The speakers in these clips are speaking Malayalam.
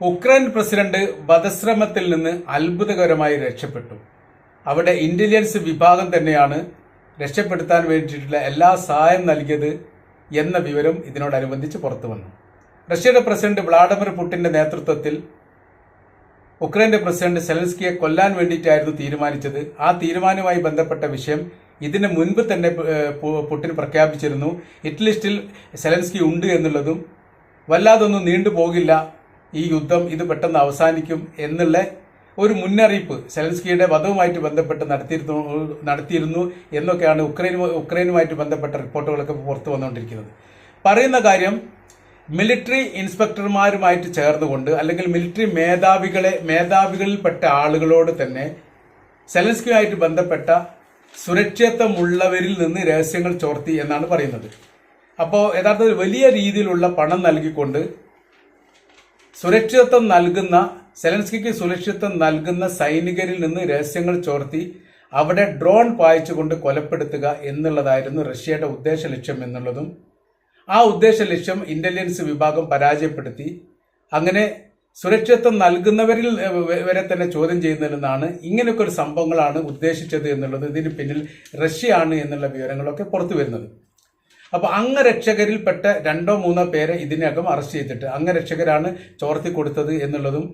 ഉക്രൈൻ പ്രസിഡന്റ് വധശ്രമത്തിൽ നിന്ന് അത്ഭുതകരമായി രക്ഷപ്പെട്ടു. അവിടെ ഇന്റലിജൻസ് വിഭാഗം തന്നെയാണ് രക്ഷപ്പെടുത്താൻ വേണ്ടിയിട്ടുള്ള എല്ലാ സഹായം നൽകിയത് എന്ന വിവരം ഇതിനോടനുബന്ധിച്ച് പുറത്തു വന്നു. റഷ്യയുടെ പ്രസിഡന്റ് വ്ളാഡിമിർ പുടിന്റെ നേതൃത്വത്തിൽ ഉക്രൈന്റെ പ്രസിഡന്റ് സെലൻസ്കിയെ കൊല്ലാൻ വേണ്ടിയിട്ടായിരുന്നു തീരുമാനിച്ചത്. ആ തീരുമാനവുമായി ബന്ധപ്പെട്ട വിഷയം ഇതിന് മുൻപ് തന്നെ പുടിൻ പ്രഖ്യാപിച്ചിരുന്നു. ഹിറ്റ് ലിസ്റ്റിൽ സെലൻസ്കി ഉണ്ട് എന്നുള്ളതും വല്ലാതൊന്നും നീണ്ടുപോകില്ല ഈ യുദ്ധം ഇത് പെട്ടെന്ന് അവസാനിക്കും എന്നുള്ള ഒരു മുന്നറിയിപ്പ് സെലൻസ്കിയുടെ വധവുമായിട്ട് ബന്ധപ്പെട്ട് നടത്തിയിരുന്നു നടത്തിയിരുന്നു എന്നൊക്കെയാണ് ഉക്രൈൻ ഉക്രൈനുമായിട്ട് ബന്ധപ്പെട്ട റിപ്പോർട്ടുകളൊക്കെ പുറത്തു വന്നുകൊണ്ടിരിക്കുന്നത്. പറയുന്ന കാര്യം മിലിറ്ററി ഇൻസ്പെക്ടർമാരുമായിട്ട് ചേർന്നുകൊണ്ട് അല്ലെങ്കിൽ മിലിറ്ററി മേധാവികളെ മേധാവികളിൽപ്പെട്ട ആളുകളോട് തന്നെ സെലൻസ്കിയുമായിട്ട് ബന്ധപ്പെട്ട സുരക്ഷിതത്വമുള്ളവരിൽ നിന്ന് രഹസ്യങ്ങൾ ചോർത്തി എന്നാണ് പറയുന്നത്. അപ്പോൾ യഥാർത്ഥത്തിൽ വലിയ രീതിയിലുള്ള പണം നൽകിക്കൊണ്ട് സുരക്ഷിതത്വം നൽകുന്ന സെലൻസ്കിക്ക് സുരക്ഷിതത്വം നൽകുന്ന സൈനികരിൽ നിന്ന് രഹസ്യങ്ങൾ ചോർത്തി അവിടെ ഡ്രോൺ പായിച്ചുകൊണ്ട് കൊലപ്പെടുത്തുക എന്നുള്ളതായിരുന്നു റഷ്യയുടെ ഉദ്ദേശ ലക്ഷ്യം എന്നുള്ളതും ആ ഉദ്ദേശ ലക്ഷ്യം ഇന്റലിജൻസ് വിഭാഗം പരാജയപ്പെടുത്തി. അങ്ങനെ സുരക്ഷിതത്വം നൽകുന്നവരിൽ വരെ തന്നെ ചോദ്യം ചെയ്യുന്നതെന്നാണ് ഇങ്ങനെയൊക്കെ ഒരു സംഭവങ്ങളാണ് ഉദ്ദേശിച്ചത് എന്നുള്ളത് ഇതിന് പിന്നിൽ റഷ്യയാണ് എന്നുള്ള വിവരങ്ങളൊക്കെ പുറത്തു വരുന്നത്. അപ്പൊ അംഗരക്ഷകരിൽപ്പെട്ട രണ്ടോ മൂന്നോ പേരെ ഇതിനകം അറസ്റ്റ് ചെയ്തിട്ട് അംഗരക്ഷകരാണ് ചോർത്തി കൊടുത്തത് എന്നുള്ളതും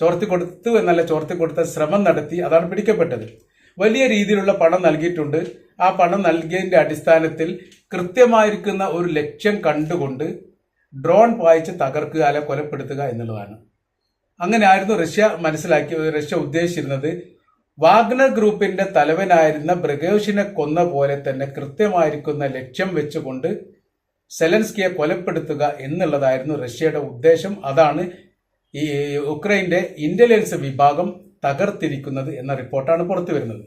ചോർത്തി കൊടുത്തു എന്നല്ല ചോർത്തി കൊടുത്ത ശ്രമം നടത്തി അതാണ് പിടിക്കപ്പെട്ടത്. വലിയ രീതിയിലുള്ള പണം നൽകിയിട്ടുണ്ട്. ആ പണം നൽകിയതിന്റെ അടിസ്ഥാനത്തിൽ കൃത്യമായിരിക്കുന്ന ഒരു ലക്ഷ്യം കണ്ടുകൊണ്ട് ഡ്രോൺ പായിച്ച് തകർക്കുക അല്ലെ കൊലപ്പെടുത്തുക എന്നുള്ളതാണ്. അങ്ങനെ ആയിരുന്നു റഷ്യ മനസ്സിലാക്കി റഷ്യ ഉദ്ദേശിച്ചിരുന്നത്. വാഗ്നർ ഗ്രൂപ്പിന്റെ തലവനായിരുന്ന ബ്രഗേഷിനെ കൊന്ന പോലെ തന്നെ കൃത്യമായിരിക്കുന്ന ലക്ഷ്യം വെച്ചുകൊണ്ട് സെലൻസ്കിയെ കൊലപ്പെടുത്തുക എന്നുള്ളതായിരുന്നു റഷ്യയുടെ ഉദ്ദേശം. അതാണ് ഈ ഉക്രൈന്റെ ഇന്റലിജൻസ് വിഭാഗം തകർത്തിരിക്കുന്നത് എന്ന റിപ്പോർട്ടാണ് പുറത്തു വരുന്നത്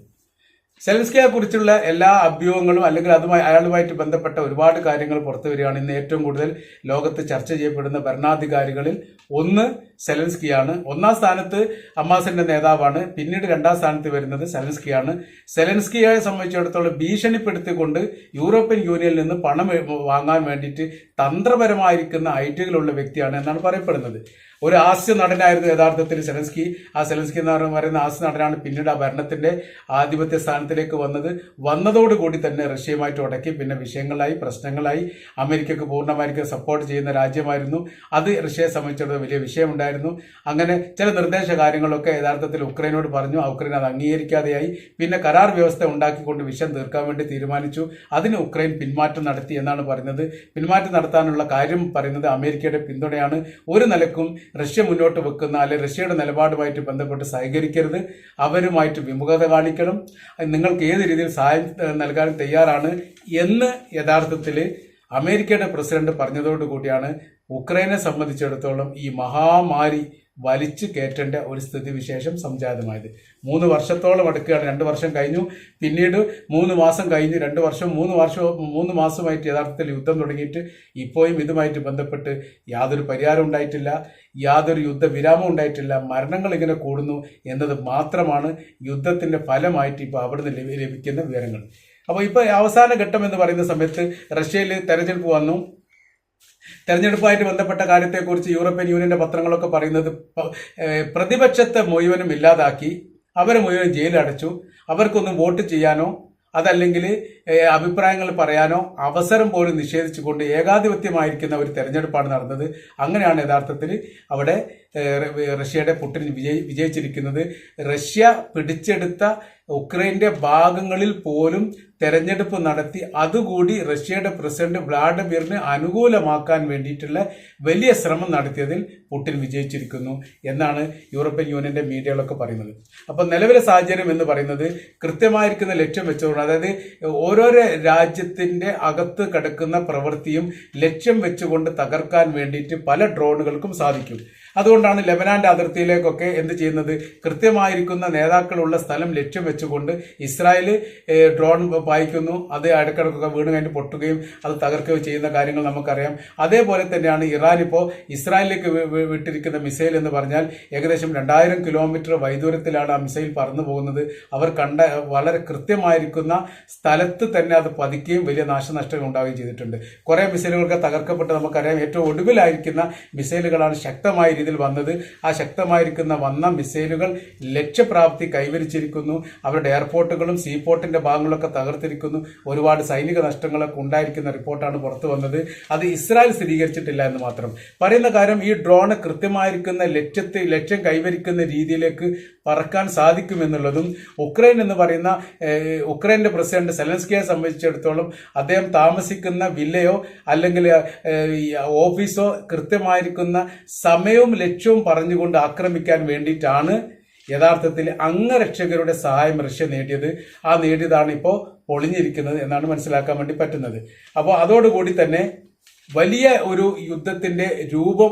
സെലൻസ്കിയെ കുറിച്ചുള്ള എല്ലാ അഭ്യൂഹങ്ങളും അല്ലെങ്കിൽ അതുമായി അയാളുമായിട്ട് ബന്ധപ്പെട്ട ഒരുപാട് കാര്യങ്ങൾ പുറത്തു വരികയാണ്. ഇന്ന് ഏറ്റവും കൂടുതൽ ലോകത്ത് ചർച്ച ചെയ്യപ്പെടുന്ന ഭരണാധികാരികളിൽ ഒന്ന് സെലൻസ്കിയാണ്. ഒന്നാം സ്ഥാനത്ത് അമ്മാസിന്റെ നേതാവാണ്. പിന്നീട് രണ്ടാം സ്ഥാനത്ത് വരുന്നത് സെലൻസ്കിയാണ്. സെലൻസ്കിയെ സംബന്ധിച്ചിടത്തോളം ഭീഷണിപ്പെടുത്തിക്കൊണ്ട് യൂറോപ്യൻ യൂണിയനിൽ നിന്ന് പണം വാങ്ങാൻ വേണ്ടിയിട്ട് തന്ത്രപരമായിരിക്കുന്ന ഐറ്റുകളുള്ള വ്യക്തിയാണ് എന്നാണ് പറയപ്പെടുന്നത്. ഒരു ആസ്യ നടനായിരുന്നു യഥാർത്ഥത്തിൽ സെലൻസ്കി. ആ സെലൻസ്കി എന്ന് പറയുന്ന ആസ്യ നടനാണ് പിന്നീട് ആ ഭരണത്തിന്റെ ആധിപത്യ സ്ഥാനത്തിലേക്ക് വന്നത്. വന്നതോടുകൂടി തന്നെ റഷ്യയുമായിട്ട് ഉടക്കി. പിന്നെ വിഷയങ്ങളായി പ്രശ്നങ്ങളായി. അമേരിക്കയ്ക്ക് പൂർണമായിരിക്കും സപ്പോർട്ട് ചെയ്യുന്ന രാജ്യമായിരുന്നു. അത് റഷ്യയെ സംബന്ധിച്ചിടത്തോളം വലിയ വിഷയമുണ്ടായിരുന്നു. അങ്ങനെ ചില നിർദ്ദേശ കാര്യങ്ങളൊക്കെ യഥാർത്ഥത്തിൽ ഉക്രൈനോട് പറഞ്ഞു. ഉക്രൈൻ അത് അംഗീകരിക്കാതെയായി. പിന്നെ കരാർ വ്യവസ്ഥ ഉണ്ടാക്കിക്കൊണ്ട് വിഷയം തീർക്കാൻ വേണ്ടി തീരുമാനിച്ചു. അതിന് ഉക്രൈൻ പിന്മാറ്റം നടത്തി എന്നാണ് പറയുന്നത് പിന്മാറ്റം നടത്താനുള്ള കാര്യം പറയുന്നത് അമേരിക്കയുടെ പിന്തുണയാണ്. ഒരു നിലക്കും റഷ്യ മുന്നോട്ട് വെക്കുന്ന അല്ലെ റഷ്യയുടെ നിലപാടുമായിട്ട് ബന്ധപ്പെട്ട് സഹകരിക്കരുത്. അവരുമായിട്ട് വിമുഖത കാണിക്കണം. നിങ്ങൾക്ക് ഏത് രീതിയിൽ സഹായം നൽകാൻ തയ്യാറാണ് എന്ന് യഥാർത്ഥത്തിൽ അമേരിക്കയുടെ പ്രസിഡന്റ് പറഞ്ഞതോടുകൂടിയാണ് ഉക്രൈനെ സംബന്ധിച്ചിടത്തോളം ഈ മഹാമാരി വലിച്ചു കയറ്റേണ്ട ഒരു സ്ഥിതിവിശേഷം സംജാതമായത്. മൂന്ന് വർഷത്തോളം അടുക്കുകയാണ്. രണ്ട് വർഷം കഴിഞ്ഞു. പിന്നീട് മൂന്ന് മാസം കഴിഞ്ഞു. രണ്ട് വർഷം മൂന്ന് വർഷം മൂന്ന് മാസമായിട്ട് യഥാർത്ഥത്തിൽ യുദ്ധം തുടങ്ങിയിട്ട് ഇപ്പോഴും ഇതുമായിട്ട് ബന്ധപ്പെട്ട് യാതൊരു പരിഹാരം ഉണ്ടായിട്ടില്ല. യാതൊരു യുദ്ധവിരാമം ഉണ്ടായിട്ടില്ല. മരണങ്ങൾ ഇങ്ങനെ കൂടുന്നു എന്നത് മാത്രമാണ് യുദ്ധത്തിന്റെ ഫലമായിട്ട് ഇപ്പോൾ അവിടുന്ന് ലഭി- ലഭിക്കുന്ന വിവരങ്ങൾ. അപ്പോൾ ഇപ്പോൾ അവസാന ഘട്ടം എന്ന് പറയുന്ന സമയത്ത് റഷ്യയിൽ തെരഞ്ഞെടുപ്പ് വന്നു. തെരഞ്ഞെടുപ്പുമായിട്ട് ബന്ധപ്പെട്ട കാര്യത്തെക്കുറിച്ച് യൂറോപ്യൻ യൂണിയന്റെ പത്രങ്ങളൊക്കെ പറയുന്നത് പ്രതിപക്ഷത്തെ മുഴുവനും ഇല്ലാതാക്കി അവരെ മുഴുവൻ ജയിലടച്ചു അവർക്കൊന്നും വോട്ട് ചെയ്യാനോ അതല്ലെങ്കിൽ അഭിപ്രായങ്ങൾ പറയാനോ അവസരം പോലും നിഷേധിച്ചുകൊണ്ട് ഏകാധിപത്യമായിരിക്കുന്ന ഒരു തെരഞ്ഞെടുപ്പാണ് നടന്നത്. അങ്ങനെയാണ് യഥാർത്ഥത്തിൽ അവിടെ റഷ്യയുടെ പുട്ടിൻ വിജയി വിജയിച്ചിരിക്കുന്നത്. റഷ്യ പിടിച്ചെടുത്ത ഉക്രൈന്റെ ഭാഗങ്ങളിൽ പോലും തെരഞ്ഞെടുപ്പ് നടത്തി അതുകൂടി റഷ്യയുടെ പ്രസിഡന്റ് വ്ളാഡിമിറിന് അനുകൂലമാക്കാൻ വേണ്ടിയിട്ടുള്ള വലിയ ശ്രമം നടത്തിയതിൽ പുടിൻ വിജയിച്ചിരിക്കുന്നു എന്നാണ് യൂറോപ്യൻ യൂണിയന്റെ മീഡിയകളൊക്കെ പറയുന്നത്. അപ്പൊ നിലവിലെ സാഹചര്യം എന്ന് പറയുന്നത് കൃത്യമായിരിക്കുന്ന ലക്ഷ്യം വെച്ചുകൊണ്ട് അതായത് ഓരോരോ രാജ്യത്തിന്റെ അകത്ത് കിടക്കുന്ന പ്രവൃത്തിയും ലക്ഷ്യം വെച്ചുകൊണ്ട് തകർക്കാൻ വേണ്ടിയിട്ട് പല ഡ്രോണുകൾക്കും സാധിക്കും. അതുകൊണ്ടാണ് ലെബനാന്റെ അതിർത്തിയിലേക്കൊക്കെ എന്ത് ചെയ്യുന്നത്? കൃത്യമായിരിക്കുന്ന നേതാക്കളുള്ള സ്ഥലം ലക്ഷ്യം വെച്ചുകൊണ്ട് ഇസ്രായേൽ ഡ്രോൺ പായിക്കുന്നു. അത് ഇടക്കിടക്കൊക്കെ വീണ് കഴിഞ്ഞ് പൊട്ടുകയും അത് തകർക്കുകയും ചെയ്യുന്ന കാര്യങ്ങൾ നമുക്കറിയാം. അതേപോലെ തന്നെയാണ് ഇറാൻ ഇപ്പോൾ ഇസ്രായേലിലേക്ക് വിട്ടിരിക്കുന്ന മിസൈൽ എന്ന് പറഞ്ഞാൽ ഏകദേശം രണ്ടായിരം കിലോമീറ്റർ വൈദൂരത്തിലാണ് ആ മിസൈൽ പറന്നു പോകുന്നത്. അവർ കണ്ട വളരെ കൃത്യമായിരിക്കുന്ന സ്ഥലത്ത് തന്നെ അത് പതിക്കുകയും വലിയ നാശനഷ്ടങ്ങൾ ഉണ്ടാവുകയും ചെയ്തിട്ടുണ്ട്. കുറേ മിസൈലുകളൊക്കെ തകർക്കപ്പെട്ട് നമുക്കറിയാം ഏറ്റവും ഒടുവിലായിരിക്കുന്ന മിസൈലുകളാണ് ശക്തമായ രീതിയിൽ വന്നത്. ആ ശക്തമായിരിക്കുന്ന വന്ന മിസൈലുകൾ ലക്ഷ്യപ്രാപ്തി കൈവരിച്ചിരിക്കുന്നു. അവരുടെ എയർപോർട്ടുകളും സീപോർട്ടിന്റെ ഭാഗങ്ങളൊക്കെ തകർത്തിരിക്കുന്നു. ഒരുപാട് സൈനിക നഷ്ടങ്ങളൊക്കെ ഉണ്ടായിരിക്കുന്ന റിപ്പോർട്ടാണ് പുറത്തു വന്നത്. അത് ഇസ്രായേൽ സ്ഥിരീകരിച്ചിട്ടില്ല എന്ന് മാത്രം. പറയുന്ന കാര്യം ഈ ഡ്രോണ് കൃത്യമായിരിക്കുന്ന ലക്ഷ്യത്തെ ലക്ഷ്യം കൈവരിക്കുന്ന രീതിയിലേക്ക് പറക്കാൻ സാധിക്കുമെന്നുള്ളതും ഉക്രൈൻ എന്ന് പറയുന്ന ഉക്രൈന്റെ പ്രസിഡന്റ് സെലൻസ്കിയെ സംബന്ധിച്ചിടത്തോളം അദ്ദേഹം താമസിക്കുന്ന വില്ലയോ അല്ലെങ്കിൽ ഓഫീസോ കൃത്യമായിരിക്കുന്ന സമയവും ലക്ഷ്യവും പറഞ്ഞുകൊണ്ട് ആക്രമിക്കാൻ വേണ്ടിയിട്ടാണ് യഥാർത്ഥത്തിൽ അംഗരക്ഷകരുടെ സഹായം റഷ്യ നേടിയത്. ആ നേടിയതാണ് ഇപ്പോൾ പൊളിഞ്ഞിരിക്കുന്നത് എന്നാണ് മനസ്സിലാക്കാൻ വേണ്ടി പറ്റുന്നത്. അപ്പോൾ അതോടുകൂടി തന്നെ വലിയ ഒരു യുദ്ധത്തിന്റെ രൂപം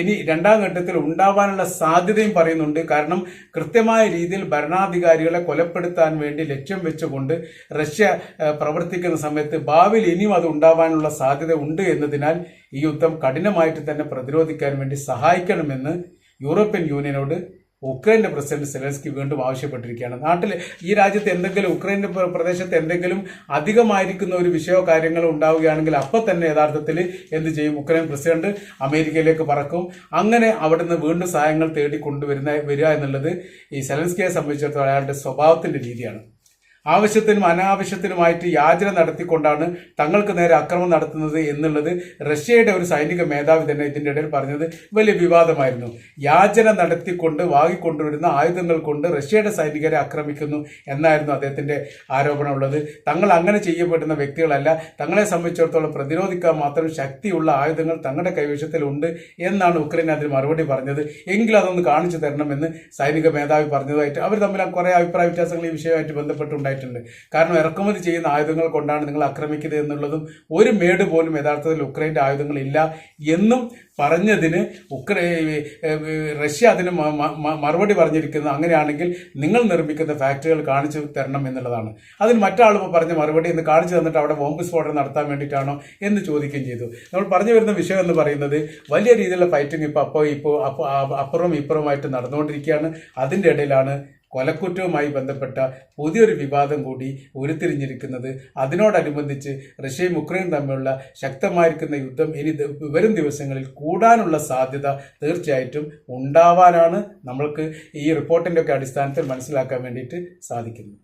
ഇനി രണ്ടാം ഘട്ടത്തിൽ ഉണ്ടാവാനുള്ള സാധ്യതയും പറയുന്നുണ്ട്. കാരണം കൃത്യമായ രീതിയിൽ ഭരണാധികാരികളെ കൊലപ്പെടുത്താൻ വേണ്ടി ലക്ഷ്യം വെച്ചുകൊണ്ട് റഷ്യ പ്രവർത്തിക്കുന്ന സമയത്ത് ഭാവിയിൽ ഇനിയും അത് ഉണ്ടാവാനുള്ള സാധ്യത ഉണ്ട് എന്നതിനാൽ ഈ യുദ്ധം കഠിനമായിട്ട് തന്നെ പ്രതിരോധിക്കാൻ വേണ്ടി സഹായിക്കണമെന്ന് യൂറോപ്യൻ യൂണിയനോട് ഉക്രൈന്റെ പ്രസിഡന്റ് സെലൻസ്കി വീണ്ടും ആവശ്യപ്പെട്ടിരിക്കുകയാണ്. നാട്ടിൽ ഈ രാജ്യത്ത് എന്തെങ്കിലും ഉക്രൈന്റെ പ്ര- പ്രദേശത്ത് എന്തെങ്കിലും അധികമായിരിക്കുന്ന ഒരു വിഷയമോ കാര്യങ്ങളോ ഉണ്ടാവുകയാണെങ്കിൽ അപ്പൊ തന്നെ യഥാർത്ഥത്തിൽ എന്ത് ചെയ്യും? ഉക്രൈൻ പ്രസിഡന്റ് അമേരിക്കയിലേക്ക് പറക്കും. അങ്ങനെ അവിടുന്ന് വീണ്ടും സഹായങ്ങൾ തേടി കൊണ്ടുവരുന്ന വരിക എന്നുള്ളത് ഈ സെലൻസ്കിയെ സംബന്ധിച്ചിടത്തോളം അയാളുടെ സ്വഭാവത്തിന്റെ രീതിയാണ്. ആവശ്യത്തിനും അനാവശ്യത്തിനുമായിട്ട് യാചന നടത്തിക്കൊണ്ടാണ് തങ്ങൾക്ക് നേരെ ആക്രമണം നടത്തുന്നത് എന്നുള്ളത് റഷ്യയുടെ ഒരു സൈനിക മേധാവി തന്നെ ഇതിന്റെ ഇടയിൽ പറഞ്ഞത് വലിയ വിവാദമായിരുന്നു. യാചന നടത്തിക്കൊണ്ട് വാങ്ങിക്കൊണ്ടുവരുന്ന ആയുധങ്ങൾ കൊണ്ട് റഷ്യയുടെ സൈനികരെ ആക്രമിക്കുന്നു എന്നായിരുന്നു അദ്ദേഹത്തിന്റെ ആരോപണമുള്ളത്. തങ്ങൾ അങ്ങനെ ചെയ്യപ്പെടുന്ന വ്യക്തികളല്ല. തങ്ങളെ സംബന്ധിച്ചിടത്തോളം പ്രതിരോധിക്കാൻ മാത്രം ശക്തിയുള്ള ആയുധങ്ങൾ തങ്ങളുടെ കൈവശത്തിലുണ്ട് എന്നാണ് ഉക്രൈൻ അതിന് മറുപടി പറഞ്ഞത്. എങ്കിലും അതൊന്ന് കാണിച്ചു തരണമെന്ന് സൈനിക മേധാവി പറഞ്ഞതായിട്ട് അവർ തമ്മിൽ കുറേ അഭിപ്രായ വ്യത്യാസങ്ങൾ ഈ വിഷയമായിട്ട് ബന്ധപ്പെട്ടുണ്ടായിട്ടുണ്ട് കാരണം ഇറക്കുമതി ചെയ്യുന്ന ആയുധങ്ങൾ കൊണ്ടാണ് നിങ്ങൾ ആക്രമിക്കുന്നത് എന്നുള്ളതും ഒരു മേട് പോലും യഥാർത്ഥത്തിൽ ഉക്രൈന്റെ ആയുധങ്ങൾ ഇല്ല എന്നും പറഞ്ഞതിന് ഉക്രൈ റഷ്യ അതിന് മറുപടി പറഞ്ഞിരിക്കുന്നത് അങ്ങനെയാണെങ്കിൽ നിങ്ങൾ നിർമ്മിക്കുന്ന ഫാക്ടറികൾ കാണിച്ചു തരണം എന്നുള്ളതാണ്. അതിന് മറ്റാൾ പറഞ്ഞ മറുപടി ഇന്ന് കാണിച്ചു തന്നിട്ട് അവിടെ ബോംബ് സ്ഫോടനം നടത്താൻ വേണ്ടിയിട്ടാണോ എന്ന് ചോദിക്കുകയും ചെയ്തു. നമ്മൾ പറഞ്ഞു വരുന്ന വിഷയം എന്ന് പറയുന്നത് വലിയ രീതിയിലുള്ള ഫൈറ്റിംഗ് ഇപ്പോൾ അപ്പോൾ ഇപ്പോൾ അപ്പുറം അപ്പുറവും ഇപ്പുറവുമായിട്ട് നടന്നുകൊണ്ടിരിക്കുകയാണ്. അതിന്റെ ഇടയിലാണ് കൊലക്കുറ്റവുമായി ബന്ധപ്പെട്ട പുതിയൊരു വിവാദം കൂടി ഉരുത്തിരിഞ്ഞിരിക്കുന്നത്. അതിനോടനുബന്ധിച്ച് റഷ്യയും ഉക്രൈനും തമ്മിലുള്ള ശക്തമായിരിക്കുന്ന യുദ്ധം ഇനി വരും ദിവസങ്ങളിൽ കൂടാനുള്ള സാധ്യത തീർച്ചയായിട്ടും ഉണ്ടാവാനാണ് നമ്മൾക്ക് ഈ റിപ്പോർട്ടിന്റെ ഒക്കെ അടിസ്ഥാനത്തിൽ മനസ്സിലാക്കാൻ വേണ്ടിയിട്ട് സാധിക്കുന്നത്.